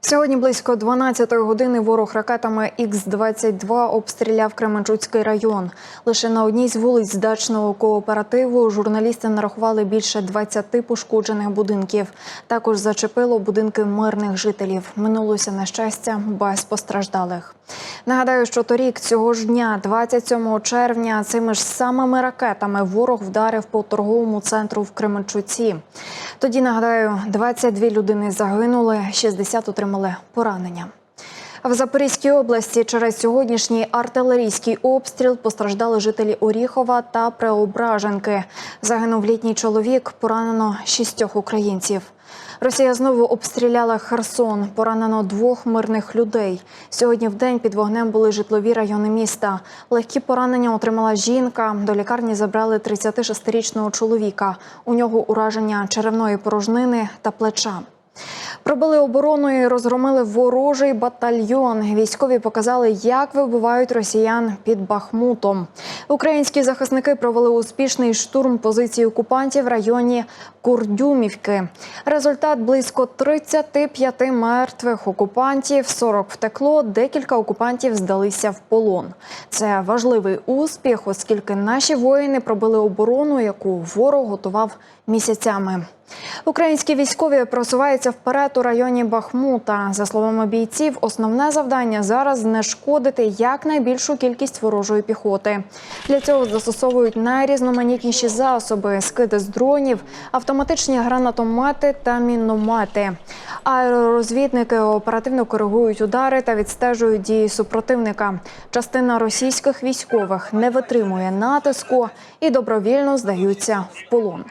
Сьогодні близько 12-ї години ворог ракетами Х-22 обстріляв Кременчуцький район. Лише на одній з вулиць дачного кооперативу журналісти нарахували більше 20 пошкоджених будинків. Також зачепило будинки мирних жителів. Минулося на щастя без постраждалих. Нагадаю, що торік цього ж дня, 27 червня, цими ж самими ракетами ворог вдарив по торговому центру в Кременчуці. Тоді нагадаю, 22 людини загинули, 60 отримали поранення. В Запорізькій області через сьогоднішній артилерійський обстріл постраждали жителі Оріхова та Преображенки. Загинув літній чоловік, поранено шістьох українців. Росія знову обстріляла Херсон. Поранено двох мирних людей. Сьогодні в день під вогнем були житлові райони міста. Легкі поранення отримала жінка. До лікарні забрали 36-річного чоловіка. У нього ураження черевної порожнини та плеча. Пробили оборону і розгромили ворожий батальйон. Військові показали, як вибивають росіян під Бахмутом. Українські захисники провели успішний штурм позицій окупантів в районі Курдюмівки. Результат близько 35 мертвих окупантів, 40 втекло, декілька окупантів здалися в полон. Це важливий успіх, оскільки наші воїни пробили оборону, яку ворог готував місяцями. Українські військові просуваються вперед у районі Бахмута. За словами бійців, основне завдання зараз знешкодити якнайбільшу кількість ворожої піхоти. Для цього застосовують найрізноманітніші засоби: скиди з дронів, автоматичні гранатомети та міномети. Аеророзвідники оперативно коригують удари та відстежують дії супротивника. Частина російських військових не витримує натиску і добровільно здаються в полон.